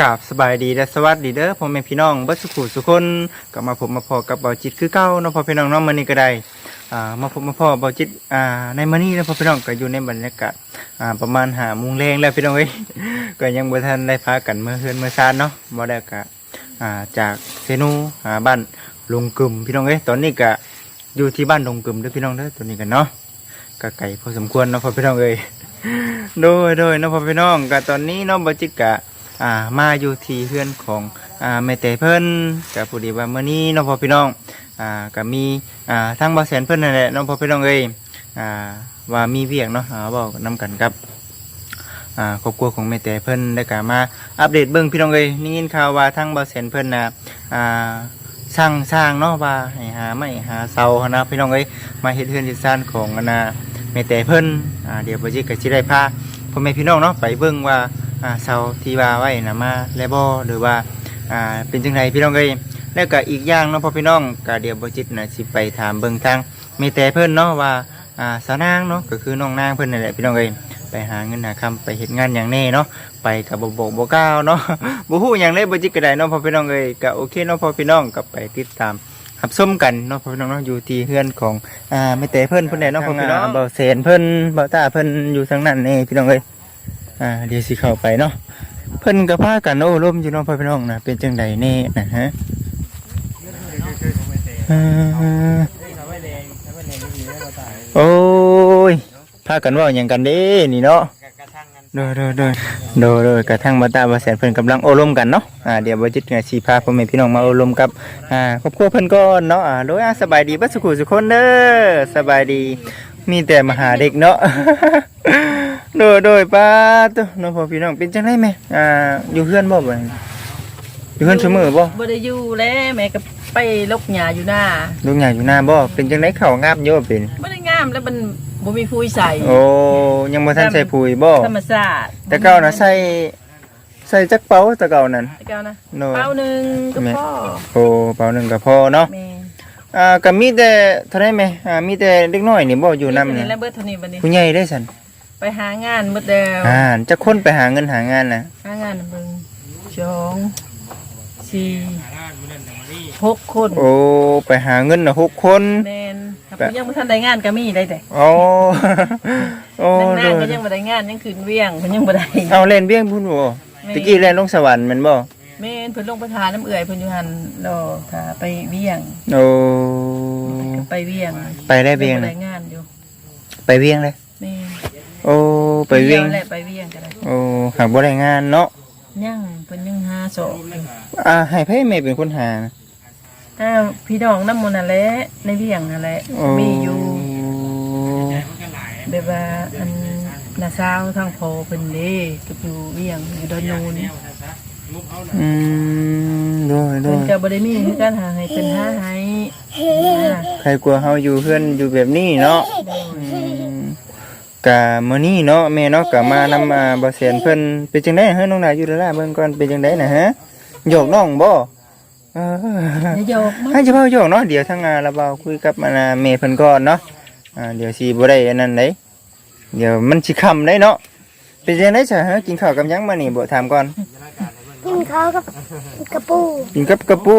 กราบสบายดีและสวัสดีเด้อพ่อแม่พี่น้องบิดสุขุสุคนก็มาพบมาพอกับเบาจิตคือเก้าเนาะพ่อพี่น้องเนาะมื้อนี้ก็ได้อ่ามาพบมาพอเบาจิตอ่าในมื้อนี้นะพ่อพี่น้องก็อยู่ในบรรยากาศอ่าประมาณ5โมงแรงแล้วพี่น้องเอ้ยก็ยังบ่ทันได้พากันเมื่อเฮือนเมื่อซานเนาะบ่ได้ก็อ่าจากเซนูหาบ้านลงกึมพี่น้องเอ้ยตอนนี้ก็อยู่ที่บ้านลงกึมเด้อพี่น้องเด้อตัวนี้กันเนาะก็ไกลพอสมควรเนาะพ่อพี่น้องเอ้ยโดยโดยเนาะพ่อพี่น้องก็ตอนนี้เนาะเบาจิตกะ อ่ามาอยู่ที่เพื่อนของอ่าแม่แต่เพิ่นกับผู้ดีว่าเมื่อนี้น้องพ่อพี่น้องอ่าก็มีอ่าทั้งบ่าวแสนเพิ่นนั่นแหละน้องพ่อพี่น้องเอ้ยอ่าว่ามีเวียกเนาะอ่าเว้านํกันครับอ่าครอบครัวของแม่แต่เพิ่นได้กมาอัปเดตเบิ่งพี่น้องเอ้ยนี่ยินข่าวว่าทั้งบ่าวแสนเพิ่นน่ะอ่าสร้างสร้างเนาะว่าให้หาไม้หาเสาหนะพี่น้องเอ้ยมาเฮ็ดเฮือนเฮ็ดซ่านของอันน่ะแม่แต่เพิ่นอ่าเดี๋ยวบ่จิก็สิได้พาพ่อแม่พี่น้องเนาะไปเบิ่งว่า อ่าเสาที่ว่าไว้นะมาแล้วบ่หรือว่าอ่าเป็นจังไดพี่น้องเอ้ยแล้วก็อีกอย่างเนาะพ่อพี่น้องก็เดี๋ยวบ่จิตน่ะสิไปถามเบิ่งทางมีแต่เพิ่นเนาะว่าอ่าสาวนางเนาะก็คือน้องนางเพิ่นนั่นแหละพี่น้องเอ้ยไปหาเงินหาคำไปเฮ็ดงานอย่างแน่เนาะไปกับบ่บอกบ่กล่าวเนาะบ่ฮู้หยังเลยบ่จิตก็ได้เนาะพ่อพี่น้องเอ้ยก็โอเคเนาะพ่อพี่น้องก็ไปติดตามรับชมกันเนาะพ่อพี่น้องเนาะอยู่ที่เฮือนของอ่าแม่แต่เพิ่นเพิ่นแหละเนาะพ่อพี่น้องเบาแสนเพิ่นเบาตาเพิ่นอยู่ทางนั้นนี่พี่น้องเอ้ย อ่าเดี๋ยวสิเข้าไปเนาะเพิ่นก็พากันโอ้ร่มอยู่เนาะพ่อพี่น้องนะเป็นจังใดแน่นะฮะโอ้ยพากันว่าหยังกันเด้นี่เนาะโดยโดยโดยโดยโดยกระทั่งบาตาบาแสนเพิ่นกำลังโอ้ร่มกันเนาะอ่าเดี๋ยวบ่จิตเนี่ยสิพาพ่อแม่พี่น้องมาโอ้ร่มกับอ่าครอบครัวเพิ่นก่อนเนาะอ่าโดยอ่าสบายดีบ่สุขุสุคนเด้อสบายดีมีแต่มหาเด็กเนาะ โดยโดยป้าตัวน้องพ่อพี่น้องเป็นจังไดแม่อ่าอยู่เพื่อนบ่บ่อยู่เพื่อนเสมอบ่บ่ได้อยู่แล้วแม่ก็ไปลกหญ้าอยู่หน้าลูกใหญ่อยู่หน้าบ่เป็นจังไดเข้าวงามอยู่บ่เป็นบ่ได้งามแล้วมันบ่มีผู้ใส่โอ้ยังบ่ทันใส่ปุ๋ยบ่ธรรมชาติแต่เก่าน่ะใส่ใส่จักเป๋าแต่เก่านั่นแต่เก่านะโนเป้าหนึงก็พอโอ้เป๋าหนึงก็พอเนาะแม่อ่าก็มีแต่เท่าไหร่แม่อ่ามีแต่เด็กน้อยนี่บ่อยู่นำนี่นี่แล้วเบิดเท่านี้บัดนี้ผู้ใหญ่ได้ซั่น ไปหางานหมดแล้วอ่าจักคนไปหาเงินหางานน่ะหางานเบิ่งสองสี่หกคนโอ้ไปหาเงินน่ะหกคนแม่นครับยังบ่ทันได้งานก็มีได้แต่โอ้โอ้นั่งโดๆก็ยยังบ่ได้งานยังขึ้นเวียงเพิ่นยังบ่ได้เอาเล่นเบี้ยงพุ่นบ่แม่ตะกี้เล่นลงสวรรค์แมันบ่แม่นเพิ่นลงไปทานน้ำเอื่อยเพิ่นอยู่หั่นรอถ้าไปเวียงโอ้ก็ไปเวียง ไปได้เบี้ยงเลเลยยงานอยู่ไปเบี้ยงเลยแม่ โอ้ไปเบี้ยง แหละไปเวียงก็ได้โอ้หากบ่ได้งานเนาะยังเพิ่นยังหาศอกอยู่อ่าให้ไผแม่เป็นคนหานะถ้าพี่น้องน้ำมันนั่นแหละในเวียงนั่นแหละโอ้มีอยู่แบบว่าอันนาซาวทางพอเพิ่นเด้ก็อยู่เวียงอยู่ดอนนูนอืมโดยโดเพิ่นยก็บ่ได้มีคือการหาให้เพิ่นหาให้นะใครกลัวเฮาอยู่เพื่อนอยู่แบบนี้เนาะอืม กะมื้อนี้เนาะแม่เนาะกะมานำอ่าบ่แสนเพิ่นเป็นจังได๋เฮ้ยน้องนายอยู่เด้อล่ะเบิ่งก่อนเป็นจังได๋น่ะฮะโยกน้องบ่เอออย่าโยกมาให้เฉพาะโยกเนาะเดี๋ยวทางงานเราเบาคุยกับมันเมย์เพิ่นก่อนเนาะอ่าเดี๋ยวสิบ่ได้อันนั้นเด้เดี๋ยวมันสิค่ำได้เนาะเป็นจังได๋ซะฮะกินข้าวกับหยังมานี่บ่ถามก่อนกินข้าวกับกระปูกินกับกระปู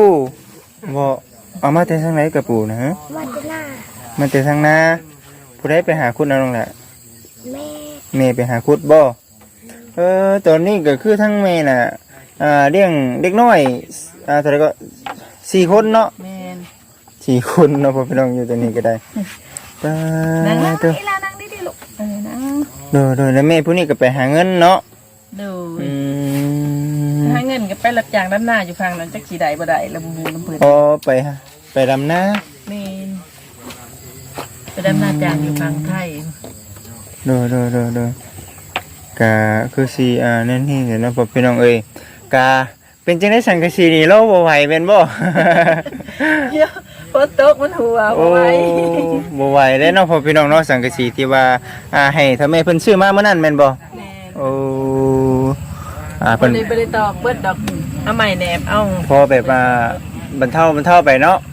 บ่เอามาแต่ทางไหนกระปูนะฮะมาจะหน้ามาแต่ทางนาผู้ใดไปหาคุณเอาลงล่ะ แม่แม่ไปหาคุดบ่เออตอนนี้ก็คือทั้งแม่น่ะอ่าเลี้ยงเด็กน้อยอ่าเท่าไหร่ก็สี่คนเนาะแม่นสี่คนเนาะพ่อพี่น้องอยู่ตัวนี้ก็ได้ตานั่งนั่งตัวนี่ล่ะนั่งดิๆลูกเออนั่งโดยโดยแล้วแม่ผู้นี้ก็ไปหาเงินเนาะดูอืมหาเงินก็ไปรับจ้างด้านหน้าอยู่ฟังนั้นจักสิได้บ่ได้ลำบูลำเพิ่นพอไปหาไปดำนาแม่นไปดำหน้าจ้างอยู่ฟังไทย โดยโดยโดยโดยก็คือสีอ่านั่นนี่เดี๋ยวเนาะพ่อพี่น้องเอ้ยกาเป็นจังได้สังกะสีนี่เราบ่ไหวเป็นบ่เดี๋ยวฝนตกมันหัวโอ้บ่ไหวบ่ไหวแล้วเนาะพ่อพี่น้องเนาะสังกะสีที่ว่าอ่าให้ถ้าแม่เพิ่นซื้อมาเมื่อนั้นแม่นบ่แม่นโอ้อ่าเพิ่เพิ่นนบ่ได้ตอกเบิดดอกเอาใหม่แหนบเอาพอแบบว่าบรรเทาบรรเทาไปเนาะแม่น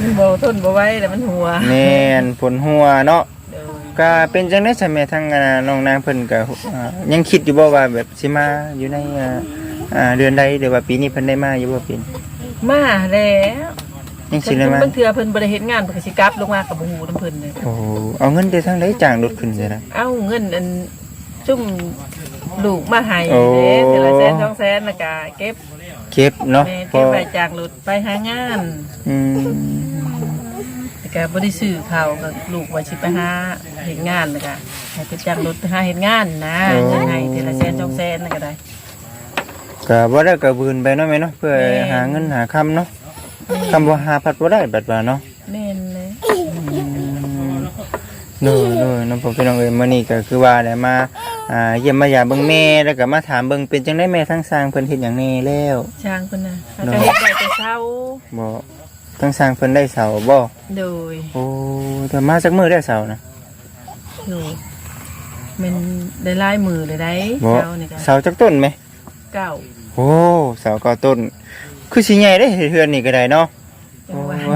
มันบ่ทนบ่ไหวแล้วมันหัวแม่นผลหัวเนาะเด้อก็เป็นจังได๋ใช่แม่ทางอ่าน้องนางเพิ่นก็อ่ายังคิดอยู่บ่ว่าแบบสิมาอยู่ในอ่าอ่าเดือนใดหรือว่าปีนี้เพิ่นได้มาอยู่บ่ปีนมาแล้วยังสิได้มา บางเทื่อเพิ่นบ่ได้เฮ็ดงานเพิ่นก็สิกลับลงมากับบ่ฮู้นํเพิ่นเลยโอ้เอาเงินได้ทางใดจ้างรถขึ้นซะนะ เอาเงินอันจุ่มลูกมาให้โอ้ เด้แต่ละแสนสองแสนน่ะก็เก็บเก็บเนาะแม่พเก็อบไว้จากรถไปหางาน อืม แต่ก็บ่ได้ซื้อข้าวก็ลูกว่าสิไปหาเฮ็ดงานแล้วก็ให้ไปจ้างรถไปหาเฮ็ดงานนะเงินให้แต่ละแสนสองแสนน่ะก็ได้ก็บ่ได้ก็บืนไปเนาะแม่เนาะเพื่อแม่หาเงินหาคำเนาะคำบ่หาพัดบ่ได้บัดว่าเนาะแม่นเลยโดยโดยน้องพ่อพี่น้องเอ้ยมื้อนี้ก็คือว่าได้มาอ่าเยี่ยมมายามเบิ่งแม่แล้วก็มาถามเบิ่งเป็นจังได๋แม่ทั้งสร้างเพิ่นเฮ็ดหยังแน่แล้ว ช่างเพิ่นน่ะเขาก็เฮ็ดได้แต่เช้าบ่ ทั้งสร้างเพิ่นได้เสาบ่โดย โอ้แต่มาจากมื้อได้เสานะโดยมันได้หลายมือเลยได้บ่เช้านี่ก็เสาจากต้นไหมเก้าโอ้เสาก็ต้น คือสิใหญ่เด้เฮ็ดเฮือนนี่ก็ได้เนาะ จังหวะโอ้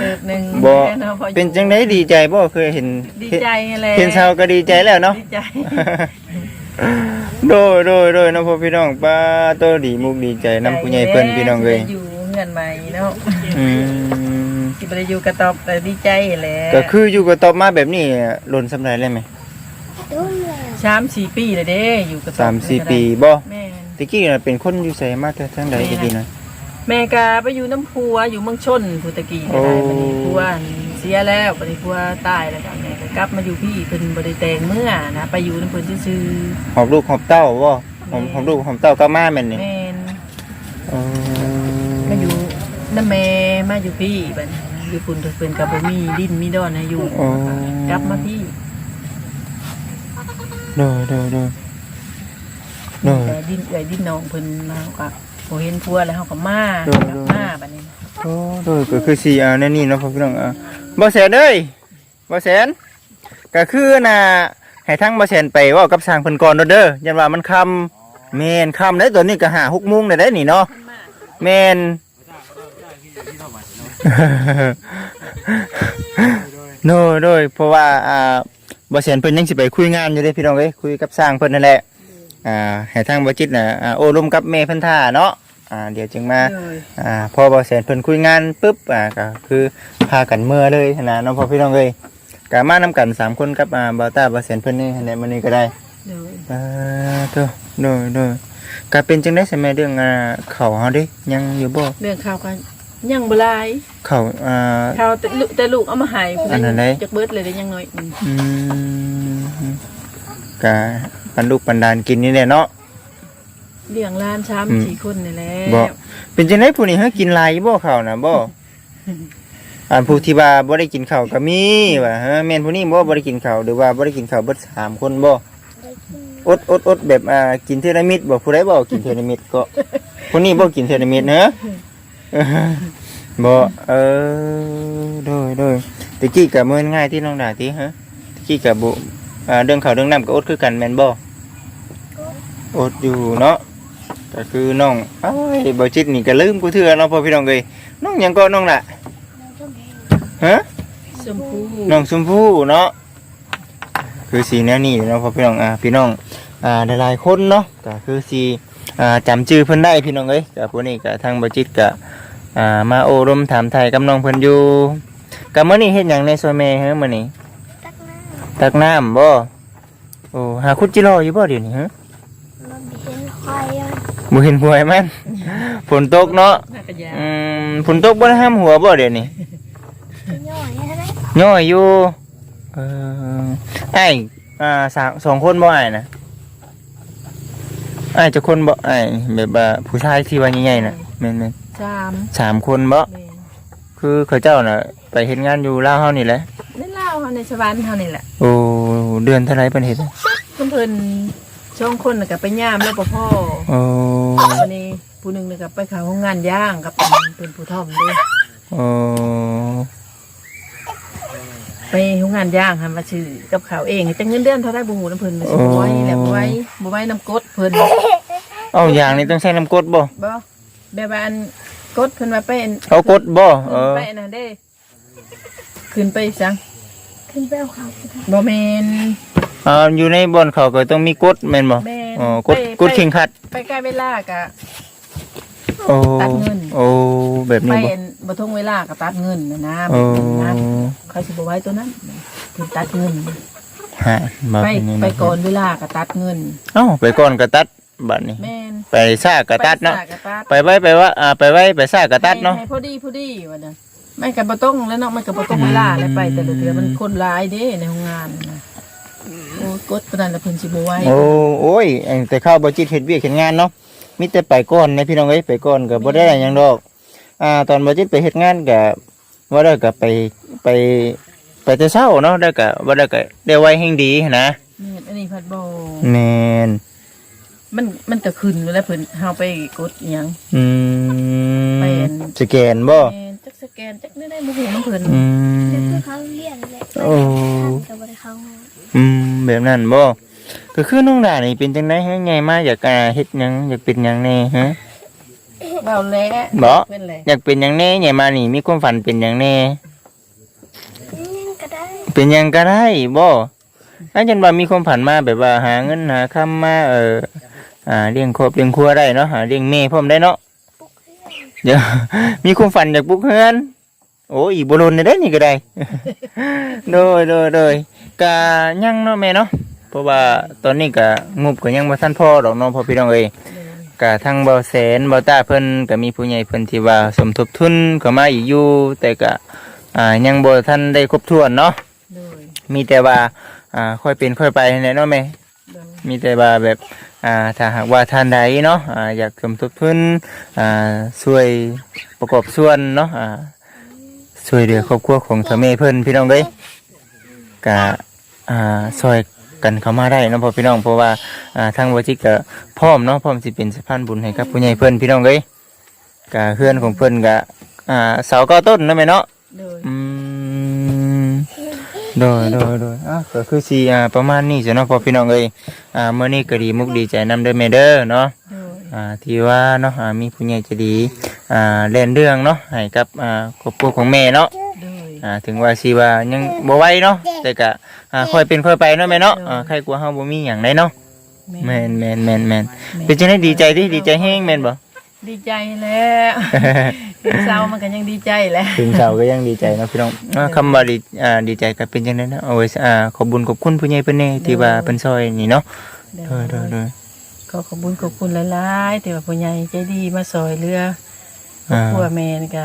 เติบหนึงบ่แม่นาะพออยู่เป็นจังได๋ดีใจบ่เคยเห็นดีใจแหละเห็นเสาก็ดีใจแล้วเนาะ ดีใจ โดยโดยโดยน้องพ่อพี่น้องป้าโตดีมุกดีใจน้ำผู้ใหญ่เพิ่นพี่น้องเลยสิได้อยู่เงินใหม่เนาะ อืมสิบ่ได้อยู่กระตอบแต่ดีใจแหละก็คืออยู่กับตอบมาแบบนี้หล่นสำไรเลยไหมตุ้มเลยสามสี่ปีเลยเด้อยู่กระตอบสามสี่นี่ก็ได้ปีบ่แม่น ตะกี้น่ะเป็นคนอยู่ใส่มาแต่ทั้งใดตะกี้น่ะ แม่กาไปอยู่น้ำพัวอยู่เมืองชนพุตะกี้ก็ได้โอ้บัดนี้พัวเสียแล้วบัดนี้พัวตายแล้วก็แม่ก็กลับมาอยู่พี่เพิ่นบ่ได้แต่งเมื่อนะไปอยู่น้ำเพิ่นซื่อหอบลูกหอบเต้าบ่หอบหอบลูกหอบเต้าก็มาแม่นๆนี่แม่นอ๋อมาอยู่น้ำแม่มาอยู่พี่บัดนี้อยู่พุ่นเพิ่นก็บ่มีดินมีดอนให้อยู่อ๋อ กลับมาพี่โดยโดยโดยโดย แต่ดินเอื้อยดินน้องเพิ่นมาเฮาก็บ่เห็นพัวแล้วเฮาก็มาโดกนลับโดนมาบัดนี้โอ้โดยก็คือสิอ่าแนั่นนี่เนาะพ่อพี่น้องอ่าบ่แสนเอ้ยบ่แสนก็คือน่ะให้ทั้งบ่แสนไปเว้ากับสร้างเพิ่นก่อนเด้อเด้อยันว่ามันค่ำแม่นค่ำได้ตอนนี้ก็5 6โมงได้ได้นี่เนาะแมน โน่โดยเพราะว่าอ่าบเสียนเพิ่นยังสิไปคุยงานอยู่เด้พี่น้องเอ้ยคุยกับสร้างเพิ่นนั่นแหละอ่าให้ทางบ่จิตน่ะอ่าโอ้ร่วมกับแม่เพิ่นท่าเนาะอ่าเดี๋ยวจึงมาเลยอ่าพอบ่เสียนเพิ่นคุยงานปุ๊บอ่าก็คือพากันเมื่อเลยนะเน้องพ่อพี่น้องเอ้ยก็มานํกันสามคนกับอ่าบ่าวตาบ่เสียนเพิ่นนี่ในมื้อนี้ก็ได้เลยอ่าโตโดยโดยก็เป็นจังได๋ใช่ไหมเรื่องอ่าเขาเฮาเด้ยังอยู่บ่เรื่องข้าวก็ ยังบ่หลายเขาอ่าข้าวแต่ลูกแต่ลูกเอามาให้เพิ่อันนั้นได้จักเบิดเลยได้ยังน้อยอืมอืมกะปันลูกปันดานกินนี่แหละเนาะ เลี้ยงหล้านช้อืมำสี่คนนี่แหละบ่เป็นจังได๋ผู้นี้เฮากินหลายบ่ข้าวน่ะบ่อันผู้ที่ว่าบ่ได้กินข้าวก็มีว่าเฮาแม่นผู้นี้บ่บ่ได้กินข้าวหรือว่าบ่ได้กินข้าวเบิดสามคนบ่ได้กินอดอดอดแบบอ่ากินเทอละมิดบ่ผู้ใดบ่กินเทอละมิดก็ผู้นี้บ่กินเทอละมิดเนอะ บ่เออโดยโดยตะกี้ก็มื้อง่ายที่น้องด่าติฮะตะกี้ก็บ่อ่าเรื่องข้าเรื่องน้ำก็อดคือกันแมนบ่อดอยู่เนาะก็คือน้องเอ้บ่จิตนี่ก็ลืมกูเถื่อเนาะพ่อพี่น้องเอ้ยน้องหยังก็น้องล่ะน้ำต้มแห้งฮะชมพูน้องชมพู่เนาะคือสีแนวนี้เนาะพ่อพี่น้องอ่าพี่น้องอ่าหลายๆคนเนาะก็คือสีอ่าจำชื่อเพิ่นได้พี่น้องเอ้ยก็พวกนี้ก็ทางบ่จิตก็ อ่ามาโอ้รมถามไทยกับน้องเพิ่นอยู่ก็มื้อนี้เฮ็ดหยังในซอยแม่เฮ้อมื้อนี้ตักน้ตักน้ำบ่โอ้หาคุดจิรออยู่บ่เดี๋ยวนี้ฮะำมันเห็นควายอะบ่เห็นหวยมันฝนตกเนาะหน้ากระยาอืมฝนตกบ่ได้ห้ามหัวบ่เดี๋ยวนี้ย่อยนะได้ย่อยอยู่เออไอ้อ่าสามสองคนบ่ไอ้นะไอ้จะคนบ่ไอ้แบบว่าผู้ชายที่ว่าใหญ่ๆน่ะแม่น สามๆสามคนบ่แม่คือเขาเจ้าน่ะ ไปเฮ็ดงานอยู่ลาวเฮานี่แหละเล่นเล่าเฮาในสวรรค์เฮานี่แหละโอ้เดือนเท่าไหร่เพิ่นเฮ็ดเพิ่นเพิ่นช่องคนน่ะก็ไปย่ามแล้วบ่พ่อโอ้วันนี้ผู้หนึงน่ะก็ไปเข้าโรงงานย่างกับเป็นเป็นผู้ท่อมเด้โอ้ไปโรงงานย่างหันมาซื้อกับข้าวเองแต่เงินเดือนเท่าได้บ่ฮู้นํเพิ่นมาซื้อบ่ไหว้แหละบ่ไหว้บ่ไหว้น้ำกดเพิ่นเอ้าอย่างนี้ต้องใช้น้ำกรดบ่บ่ แบบว่าอันกดเพิ่นว่าไปอันเอากรดบ่เออ ไปอันนั้นเด้ขึ้นไปสังขึ้นไปเอาเขาไปทบ่แม่น อ่าอยู่ในบ่อนเขาก็ต้องมีกฎแม่นบ่แม่นอ๋อกฎไปกฎไป เข่งขัด ไปใกล้เวลากะ โอ้ ตัดเงิน โอ้ แบบไปนี้บ่เอ็นบ่ทงเวลาก็ตัดเงินนะนะโอ้ นะใครสิบ่ไว้ตัวนั้นเพิ่นตัดเงิน ฮะบ่ไปเป็นนี่ไปนะก่อนเวลาก็ตัดเงิน เอ้าไปก่อนก็ตัด บัดนี้ แม่นไปซ่าก็ตัดเนาะ ไปสกก็ตัดไปไว้ไปว่าอ่าไปไว้ไปซ่าก็ตัดเนาะให้ให้พอดีพอดีว่าเด้อไม่ก็บ่ต้องแล้วเนาะมันก็บ่ต้องเวลาแล้วไป แต่ละเดือนมันคนหลายเด้ในโรงงานน่ะโอ้ยกดปานนั้นแล้วเพิ่นสิบ่ไหวโอ้โอ้ยแต่เข้าบ่จิตเฮ็ดเวียกเฮ็ดงานเนาะมีแต่ไปก่อนนะพี่น้องเอ้ยไปก่อนก็บ่ได้หยังดอก อ่า ตอนบ่จิตไปเฮ็ดงานก็ว่าได้ก็ไปไปไปแต่เช้าเนาะได้ก็ว่าได้ก็ได้ไวแห่งดีหั้นนะแม่นอันนี้พัดบ่ แม่น มันมันก็ขึ้นแล้วเพิ่นเฮาไปกดอิหยังอืมไปอันสแกนบ่แม่นจักสแกนจักได้ได้บ่ฮู้นำเพิ่นอืำเดี๋ยวมคือเขาเรียนเลยโอ้จะบ่ได้เข้าห้องอืมแบบนั้นบ่ก็คือน้องดานี่เป็นจังได๋ฮะไงมาอยากอ่าเฮ็ดหยังอยากเป็นหยังแน่ฮะเบาแล้วบ่ เพิ่นแหละอยากเป็นหยังแน่ไงมานี่มีความฝันเป็นหยังแน่ยังก็ได้เป็นหยังก็ได้บ่อาจารย์ว่ามีความฝันมาแบบว่าหาเงินหาคำมาเออ อ่าเลี้ยงครอบเลี้ยงครัวได้เนาะหาเลี้ยงแม่พร้อมได้เนาะปุ๊กเรียนเดี๋ยวมีความฝันอยากปลุกเฮือน โอ้ยอีบ่ลนได้นี่ก็ได้โดยโดยโดยกะยังเนาะแม่เนาะเพราะว่าตอนนี้ก็งบก็ยังบ่ทันพอดอกเนาะพ่อพี่น้องเอ้ยกะทางเบาแสนเบาตาเพิ่นก็มีผู้ใหญ่เพิ่นที่ว่าสมทบทุนเข้ามาอีกอยู่แต่ก็อ่ายังบ่ทันได้ครบถ้วนเนาะโดยมีแต่ว่าอ่าค่อยเป็นค่อยไปแหละเนาะแม่โดยมีแต่ว่าแบบ อ่าถ้าหากว่าท่านใดเนาะอ่าอยากสมทบทุนอ่าช่วยประกอบส่วนเนาะอ่าช่วยเหลือครอบครัวของเธอแม่เพิ่นพี่น้องเด้ยก็อ่าช่วยกันเข้ามาได้เนาะพ่อพี่น้องเพราะว่าอ่าทางวจิกก็พร้อมเนาะพร้อมสิเป็นสะพานบุญให้กับผู้ใหญ่เพิ่นพี่น้องเอ้ยก็เฮือนของเพิ่นก็อ่าเสาเก้าต้นเนาะแม่เนาะโดย อืม โดยโดยโดยอะก็คือสีอ่าประมาณนี้จ้ะเนาะพอพี่น้องเอ้ยอ่าเมื่อนี้ก็ดีมุกดีใจนำเด้อแม่เด้อเนาะโดยอ่าที่ว่าเนาะอ่ามีผู้ใหญ่ใจะดีอ่าเล่นเรื่องเนาะให้กับอ่าครอบครัวของแม่เนาะโดยอ่าถึงว่าสิว่ายังบ่ไหวเนาะแต่ก็อ่าค่อยเป็นค่อยไปเนาะแม่เนาะอ่าใครกลัวเฮาบ่มีหยังได้เนาะแม่นแม่นแม่นแม่นเป็นจังได๋ดีใจดิดีใจแฮงแม่นบ่ ดีใจแล้วเป็นเศร้ามันก็ยังดีใจแหล้วถึงเช้าก็ยังดีใจเนาะพี่น้องอ่าคำว่าดีอ่าดีใจก็เป็นจังได๋นะเอาไว้อ่าขอบคุญขอบคุณผู้ใหญ่เพิ่นแน่ที่ว่าเพิ่นซอยนี่เนาะเด้อเด้อเด้อก็ขอบคุญขอบคุณหลายๆที่ว่าผู้ใหญ่ใจดีมาซอยเรืออ่าครัวแม่นี่ก็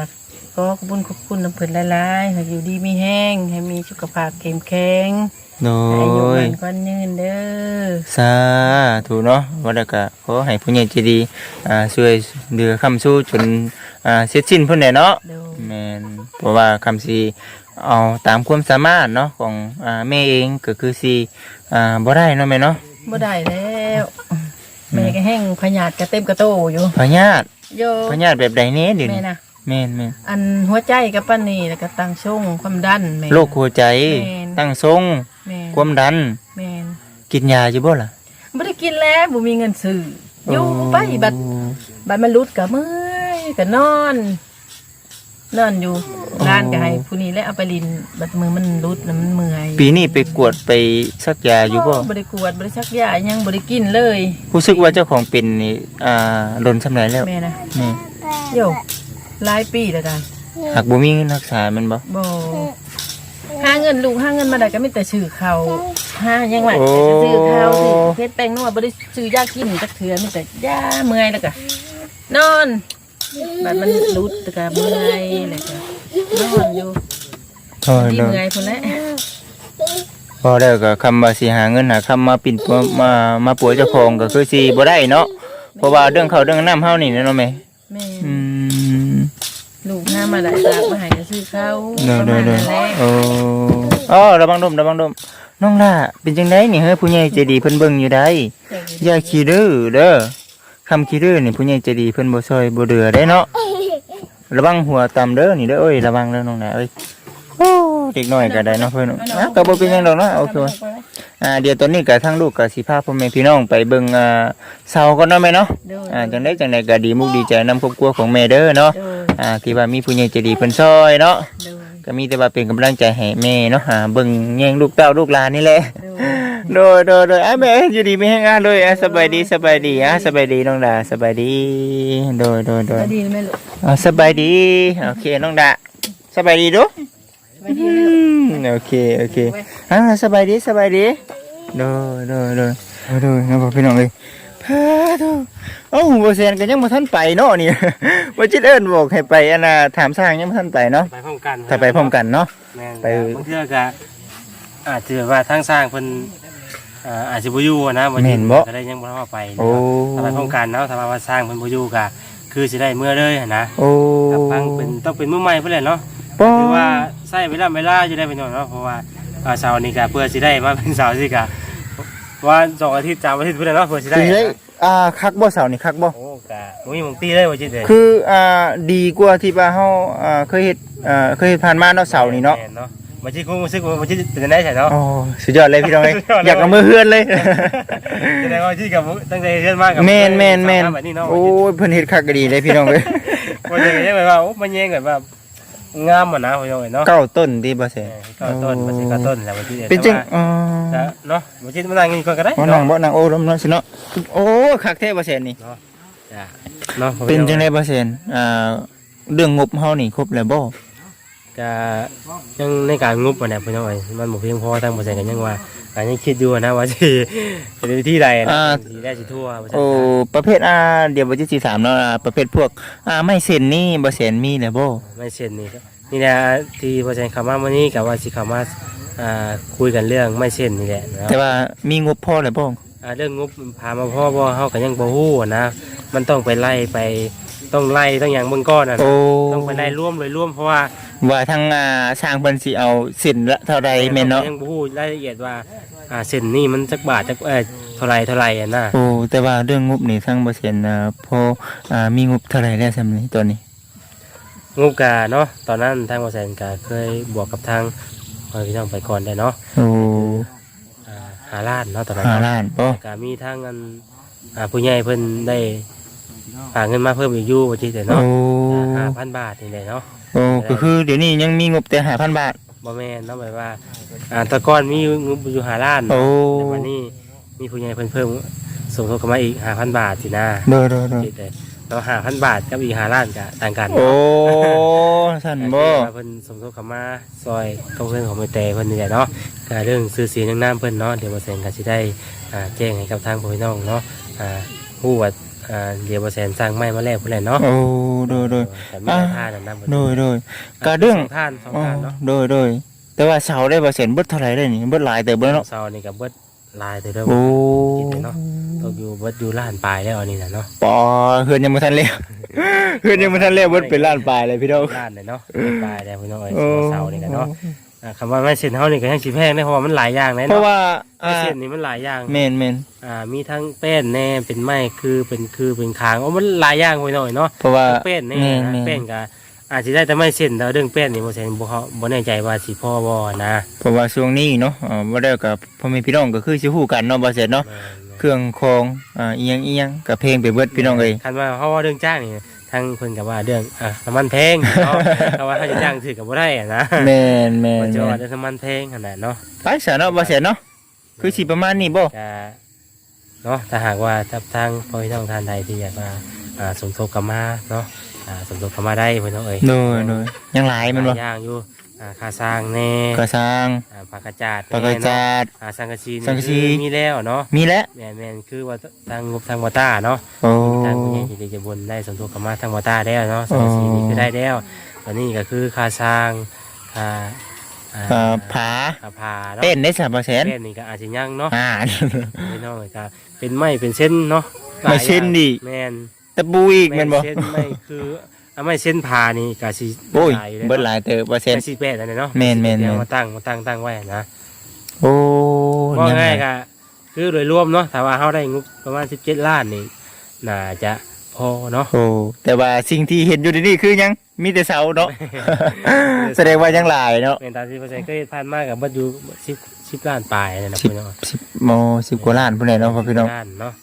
ก็ขอบคุญขอบคุณน้ำเพิ่นหลายๆให้อยู่ดีมีแห้งให้มีสุขภาพเข้มแข็ง โดอายุยมันก้อนยืนเด้อสาธุเนาะว่าแล้วก็ขอให้ผู้ใหญ่ใจดีอ่าช่วยเดือคำสู้จนอ่าเสร็จสิ้นเพิ่นแหละเนาะโดยแม่นเพราะว่าคำสิเอาตามความสามารถเนาะของอ่าแม่เองก็คือสิอ่าบ่ได้เนาะแม่เนาะบ่ได้แล้วแม่ก็แห้งพยาธิกระเต็มกระโตอยู่พญาติโยพญาติแบบใดแน่เดี๋ยวแม่นี้นะ แม่นแม่นอันหัวใจกับปั้นนี่แล้วก็ตั้งช่งความดันแม่โรคหัวใจ แม่น ตั้งทรงแม่นความดัน แม่นกินยาอยู่บ่ล่ะบ่ได้กินแล้วบ่มีเงินซื้ออยู่ไปบัดบัดมันรุดก็เมื่อยก็นอน นอนอยู่ร้านก็ให้ผู้นี้แหละเอาไปลินบัดมือมันรุดน่ะมันเมื่อยปีนี้ไปกวดไปสักยาอยู่บ่บ่ได้กวดบ่ได้ชักยาอิหยังบ่ได้กินเลยรู้สึกว่าเจ้าของเป็นนี่อ่าโดนสำไหนแล้วแม่นะแม่ โย หลายปีแล้วกันหากบ่มีเงินรักษามันบ่บ่หาเงินลูกหาเงินมาได้ก็มีแต่ซื้อข้าวหายังไงโอ้ซื้อข้าวซื้อเพชรแป้งนวดบ่ได้ซื้อยากินจักเทื่อมีแต่ยาเมื่อยแล้วก็นอนบัดมันรุดแล้วก็เมื่อยแล้วก็นอนอยู่โอ้ยดีเนาะเมื่อยพุ่นแหละพอแล้วก็คำว่าสิหาเงินหาคำมาปิ่นมามามาป่วยเจ้าของก็คือสิบ่ได้เนาะเพราะว่าเรื่องเขาวเรื่องน้ำเฮานี่เนาะแม่แม่อืม ลูกหามาได้ฝากมาให้ก็ซื้อข้าวเด้อประเด้อมาณเด้อนั้นแหละโอ้อ๋อระวังดมระวังดมน้องล่ะเป็นจังไดนี่เฮ้ยผู้ใหญ่ใจดีเพิ่นเบิ่งอยู่ได้อย่าขี้ดื้อเด้อคำขี้ดื้อนี่ผู้ใหญ่ใจดีเพิ่นบ่ซอยบ่เดือได้เนาะระวังหัวต่ำเด้อนี่เด้อเอ้ยระวังเด้อน้องล่ะเอ้ยโอ้เด็กน้อยก็ได้เนาะเพิ่นอะก็บ่เป็นหยังดอกเนาะโอเคอ่าเดี๋ยวตอนนี้กับทั้งลูกกับสิพาพ่อแม่พี่น้องไปเบิ่งอ่าเสาก่อนเนาะแม่เนาะโดยอ่าจังไดจังไดก็ดีมุกดีใจนำครอบครัวของแม่เด้อเนาะ โดยอ่าที่ว่ามีผู้ใหญ่ใจดีเพิ่นซอยเนาะโดยก็มีแต่ว่าเป็นกำลังใจให้แม่เนาะหาเบิ่งแย่งลูกเต้าลูกหลานนี่แหละโดยโดยโดยอะแม่อยู่ดีไม่แห้งอะเลยอะสบายดีสบายดีอะสบายดีน้องดาสบายดีโดยโดยโดยก็ดีนะแม่ลูกอะสบายดีโอเคน้องดาสบายดีดูไม่ดีอืมโอเคโอเคอะสบายดีสบายดีโดยโดยโดยโดยนะพ่อพี่น้องเลย พาโทเอ้าบ่แซนก็ยังบ่ทันไปเนาะนี่ บ่จิตเอิ้นบอกให้ไปอันน่ะถามสร้างยังบ่ทันไปเนาะไปพร้อมกันถ้าไปพร้อมกันเนาะ แม่นไป บางเทื่อก็อาจจะว่าทางสร้างเพิ่นอ่าอาจจะบ่อยู่นะบ่แม่นบ่ก็ได้ยังบ่ทันว่าไปโอ้ ถ้าไปพร้อมกันเนาะถ้าว่าสร้างเพิ่นบ่อยู่ก็คือสิได้เมื่อเลยหั้นนะโอ้ถ้าฟังเป็นต้องเป็นมือใหม่เพิ่นแหละเนาะ ป้คือว่าใช้เวลาเวลาอยู่ได้ไปหน่อยเนาะเพราะว่าอ่าเสาร์นี้ก็เพื่อสิได้มาเป็นเสาร์สิก็ ว่าสองอาทิตย์สามอาทิตย์เพิ่นแหละเนาะเพื่อสิได้สิได้อ่าคักบ่เสานี่คักบ่โอ้ก็บ่มีหมองตีเลยว่าจิตเลยคืออ่าดีกว่าที่ว่าเฮาอ่าเคยเฮ็ดอ่าเคยเฮ็ดผ่านมาเนาะเสานี่เนาะแม่เนาะบ่จิตคงรู้สึกว่าบ่จิตเป็นจังได๋ใช่เนาะโอ้สุดยอดเลยพี่น้องเอ้ยสุดยอดเลยอยากเอามือเฮือนเลยแสดงว่าที่กับตั้งใจเรียนมากกับแม่นแม่นแม่นแบบนี้เนาะโอ้ยเพิ่นเฮ็ดคักก็ดีเลยพี่น้องเอ้ยมันยังไงแบบว่าโอ้มันยังแบบว่า งามอะนะพี่น้องเนาะเก้าต้นดีบ่แซ่เก้าต้นมันสิเก้าต้นแล้วมันที่เป็นจังอ๋อเนาะมันที่มันนั่งกินคนก็ได้บ่นั่งบ่นั่งโอ้ลมเนาะสิเนาะโอ้คักแท้บ่แซ่นี่เนาะเป็นจังได๋บ่แซ่นอ่าเรื่องงบเฮานี่ครบแล้วบ่ก็ยังในการงบอะเนี่ยพี่น้องเอ้ยมันบ่เพียงพอทางบ่ใช่กันยังว่า ก็ยังคิดอยู่นะว่าสิเป็นวิธีใดนะสิได้สิทั่วบ่ใช่โอ้ประเภทอ่าเดี๋ยวบ่จิสิถามเนาะอ่าประเภทพวกอ่าไม้เส้นนี่บ่แซ่นมีแล้วบ่ไม่เช่นนี้ก็นี่แหละที่บ่ใช่คำว่ามื้อนี้ก็ว่าสิเข้ามาอ่าคุยกันเรื่องไม่เช่นนี่แหละนะแต่ว่ามีงบพอแล้วบ่ อ่าเรื่องงบพามาพ่อบ่เฮาก็ยังบ่ฮู้อะนะ มันต้องไปไล่ไปต้องไล่ต้องอย่างเบิ่งก้อนน่ะนะโอ้ ต้องไปไล่ร่วมเลยร่วมเพราะว่า ว่าทางอ่าสร้างเพิ่นสิเอาเส้นละเท่าใดแม่นเนาะยังบ่ฮู้รายละเอียดว่าอ่าเส้นนี้มันจักบาทจักเอ่อเท่าไหรเท่าไหรอะนะโอ้แต่ว่าเรื่องงบนี่ทางบ่เซ็นอ่าพออ่ามีงบเท่าไหร่แล้วซำนี้ตอนนี้ งบกาเนาะตอนนั้นทางบริษัทก็เคยบวกกับทางเอ่อพี่น้องไปก่อนได้เนาะโอ้อ่าหาล้านเนาะตอนนั้นห้าเนาะล้านบ่ก็มีทางอันอ่าผู้ใหญ่เพิ่นได้ฝากเงินมาเพิ่มอีกอยู่ว่าจิแต่โอ้เนาะห้าพันบาทนี่แหละเนาะ โอ้ก็คือเดี๋ยวนี้ยังมีงบแต่5,000บาท บ่แม่นเนาะแบบว่า อ่าแตะก้อนมีงบอยู่หาล้านโอ้ แต่วันนี้มีผู้ใหญ่เพิ่นเพิ่มส่งทบเข้ามาอีกห้าพันบาทสินะโดยโดยโดยจิแต่เราห้าพันบาทกับอีกห้าล้านก็ต่างกันโอ้เนาะสั่นก็บ่คือว่าเพิ่นสมทบเข้ามาซอยกับเพื่อนของใบเตยเพิ่นนี่แหละเนาะก็เรื่องซื้อเสียงน้ำเพิ่นเนาะเดี๋ยวบ่แซนก็สิได้อ่าแจ้งให้กับทางพี่น้องเนาะอ่าฮู้ว่า อ่าเดี๋ยวบ่แซนสร้างไม้มาแล้วพุ่นแหละเนาะโอ้โดยโดยแต่มีหลายท่านนะเพิ่นโดยโดยก็เรื่องสท่านสองอ๋อท่านเนาะโดยโดยแต่ว่าเสาได้บ่เซ็นเบิดเท่าไหร่ได้นี่เบิดหลายแต่เบิดเนาะเสานี่ก็เบิดลายเด้อเด้อโอ้คิดเลยเนาะตกอยู่เบิดอยู่ล้านปลายแล้วอันนี้น่ะเนาะปอเฮือนยังบ่ทันแล้วเฮือนยังบ่ทันแล้วเบิดเป็นล้านปลายเลยพี่น้องล้านเลยเนาะปลายแล้วพี่น้องเอ้ยโอ้เสานี่ก็เนาะ อ่าคำว่าไม้เส้นเฮานี่ก็ยังสิแพงได้เพราะว่ามันหลายอย่างเลยเพราะเนาะว่าไม้อ่าเส้นนี่มันหลายอย่าง แม่นแม่นอ่า มีทั้งแป้นแน่เป็นไม้คือเป็นคือเป็นคางโอ้มันหลายอย่างไปหน่อยเนาะเพราะว่าแป้นแน่แม่นนะแม่นแป้นก็อาจจะได้แต่ไม่เส้นแต่เรื่องแป้นนี่โมเซนบ่เขาบ่แน่ใจว่าสิพ่อบ่นะเพราะว่าช่วงนี้เนาะอ่าบ่ได้กับพ่อแม่พี่น้องก็คือสิฮู้กันเนาะบ่เสร็จเนาะเครื่องคองอ่าอีหยังอีหยังก็เพลงไปเบิดพี่น้องเอ้ยคันว่าเขาว่าเรื่องจ้างนี่ ทางเพิ่นก็ว่าเรื่องอะน้ำมันแพงเนาะเพราะว่าเขาจะจ้างถือก็บ่ได้อะนะแม่นแม่มันนจะแม่ว่านเรื่องน้ำมันแพงขนาดเนาะไปซะเนาะบ่เสร็จเนาะคือสิประมาณนี้บ่ก็เนาะถ้าหากว่าทับทางพ่อพี่น้องทานใดที่อยากมาอ่าสมทบกับมาเนาะอ่าสมทบกับมาได้เพิ่นเนาะเอ้ยโดยโดยยังหลายแมันบ่ หลายอย่างอยู่ อ่าค่าสร้างแน่ก็สร้างอ่าปากกระจาดปากกระจาดอ่าสังกะสีนี่สังกะสี คือมีแล้วเนาะมีแล้วแม่นแม่นคือว่าทางงบทางวาต้าเนาะโอ้ ทางผู้ใหญ่ที่จะบนได้สมทบกับมาทางวาต้าแล้วเนาะสังกะสีนี่อ๋อคือได้แล้วตอนนี้ก็คือค่าสร้างค่าอ่าอ่าผาค่าผาเนาะเต้นได้สามเปอร์เซ็นต์เต้นนี่ก็อาจจะยังเนาะ อ่าพี่น้องก็เป็นไม้เป็นเส้นเนาะหลายไม่เส้นดิแม่นตะปูอีกแม่นบ่เส้นไม่คือ อ่าไม่เส้นผานี่ก็สิโอ้ยหลาอเบิดหลายเตอเปอร์เซ็นต์สิแปดอันนี้เนาะแม่นแม่นเดี๋ยวแม่นมาตั้งมาตั้งตั้งไว้นะโอ้ว่ายังง่ายไงก็คือโดยรวมเนาะถ้าว่าเขาได้งบประมาณสิบเจ็ดล้านนี่น่าจะพอเนาะโอ้แต่ว่าสิ่งที่เห็นอยู่ในนี่คือยังมีแต่เสาเนาะแสดงว่ายังหลายเนาะเป็นตามที่เปอร์เซ็นต์ก็ผ่านมากกับบัดอยู่สิบสิบล้านปลายเนี่ยนะพี่น้องสิบโมสิบกว่าล้านพุ่นแหละเนาะพ่อพี่น้องล้านเนาะ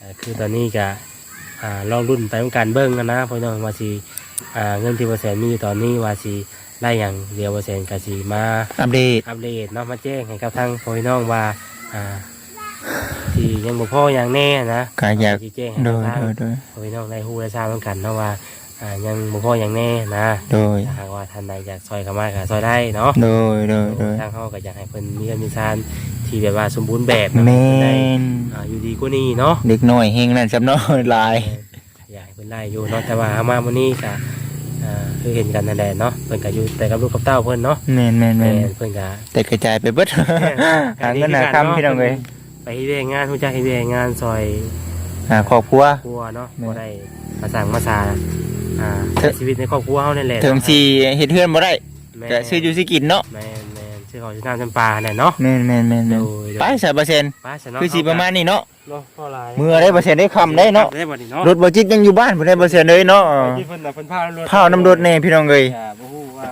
อ่าคือตอนนี้ก็ อ่าลองรุ่นไปต้องการเบิ้งกันนะพี่น้องว่าสิอ่าเงินที่เปอร์เซ็นต์มีอยู่ตอนนี้ว่าสิได้อย่างเดียวบ่แสนก็สิมาอัปเดตอัปเดตเนาะมาแจ้งให้กับทางพ่อพี่น้องว่าอ่าที่ยังบ่พออย่างแน่นะก็อยากสิแจ้งให้โดกับยทางโดยโดยพ่อพี่น้องได้ฮู้ได้ทราบเหมือนกันเนาะว่าอ่ายังบ่พออย่างแน่นะโดยถ้าหากว่าท่านใดอยากซอยเข้ามาก็ซอยได้เนาะ โดยโดยโดยทางเฮาก็อยากให้เพิ่นมีเงินมีทาน ที่แบบว่าสมบูรณ์แบบนะแมเพิ่นได้นอ่าอยู่ดีกว่านี้เนาะเด็กน้อยเฮงนั่นจำเนาะหลายอยากให้เพิ่นได้อยู่เนาะแต่ว่าเฮามามื้อนี้ก็อ่าคือเห็นกันนั่นแหละเนาะเพิ่นก็อยู่แต่กับลูกกับเต้าเพิ่นเนาะแมนแมนแมแต่นเพิ่นก็ แต่กระจายไปเบิดหาเงินหาคำพี่น้องเลยไปเฮ็ดเวียกงานรู้จักเฮ็ดเวียกงานซอยหาครอบครัว ครัวเนาะแม่บ่ได้มาสั่งมาสาอ่าเถอะใช้ชีวิตในครอบครัวเฮานั่นแหละถึงสีเฮ็ดเฮือนบ่ได้แม่ก็ซื้ออยู่สิกินเนาะแม่น แม่นชื่อเขาชื่อน้ำจำปาเนี่ยเนาะแม่นแม่นแม่นแม่นยไปสามเปอร์เซ็นต์ป้าฉันเนาะคือสีประมาณนี้เนาะเนาะก็หลายมือได้เปอร์เซ็นต์ได้คำได้เนาะได้บ่นี่เนาะรถบอจิตยังอยู่บ้านผมได้เปอร์เซ็นต์เลยเนาะ ที่เพิ่นน่ะเพิ่นพาน้ำรถพาวน้ำรถแน่พี่น้องเลย อ่าบ่ฮู้ว่า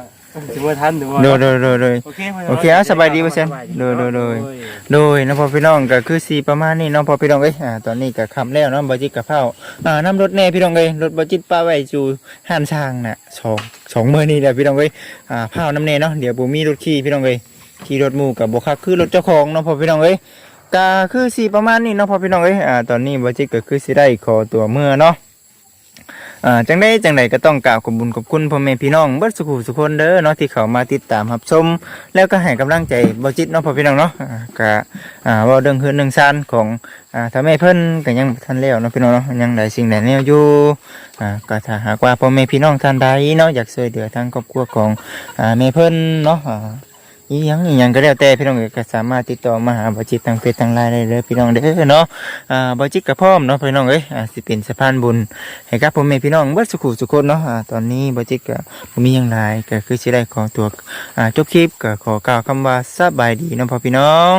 สิบ่ทันหรือว่าโดยโดยโดยโดย โอเคพิ่นโอเคเอาสบายดีเปอร์เซ็นต์โดยโดยโดย โดยนะพ่อพี่น้องก็คือสีประมาณนี้เนาะพ่อพี่น้องเอ้ยอ่าตอนนี้ก็คำแล้วเนาะบ่จิตกับเผาอ่าน้ำรถแน่พี่น้องเอ้ยรถบ่จิตป้าไว้อยู่ห้านช้างน่ะสองสองมื้อนี้แหละพี่น้องเอ้ยอ่าเผาน้ำแน่เนาะเดี๋ยวบ่มีรถขี่พี่น้องเอ้ยขี่รถหมู่กับบ่คักคือรถเจ้าของเนาะพ่อพี่น้องเอ้ยก็คือสีประมาณนี้เนาะพ่อพี่น้องเอ้ยอ่าตอนนี้บ่จิตก็คือสิได้ขอตัวเมื่อเนาะ อ่าจังได้จังไดก็ต้องกล่าวขอบคุญขอบคุณพ่อแม่พี่น้องเบิดสุขุสุคนเด้อเนาะที่เขามาติดตามรับชม แล้วก็ให้กำลังใจบ่จิตเนาะพ่อพี่น้องเนาะอ่าก็อ่าเว้าเรื่องเฮือนเรื่องซานของอ่าถ้าแม่เพิ่นก็ยังบ่ทันแล้วเนาะพี่น้องเนาะยังได้สิ่งได้แนวอยู่อ่าก็ถ้าหากว่าพ่อแม่พี่น้องท่านใดเนาะอยากช่วยเหลือทางครอบครัวของอ่าแม่เพิ่นเนาะอ่า อีหยังอีหยังก็แล้วแต่พี่น้องก็สามารถติดต่อมาหาบอจิตทางเฟซทางไลน์ได้เลยพี่น้องเด้อเนาะอ่าบอจิตกับพ่อมเนาะพี่น้องเอ้ยอ่าสิเป็นสะพานบุญให้กับพ่อแม่พี่น้องเบิดสุขุสุคนเนาะอ่าตอนนี้บอจิตก็บ่มีหยังหลายก็คือสิได้ขอตัวอ่าจบคลิปก็ขอกล่าวคำว่าสบายดีเนาะพ่อพี่น้อง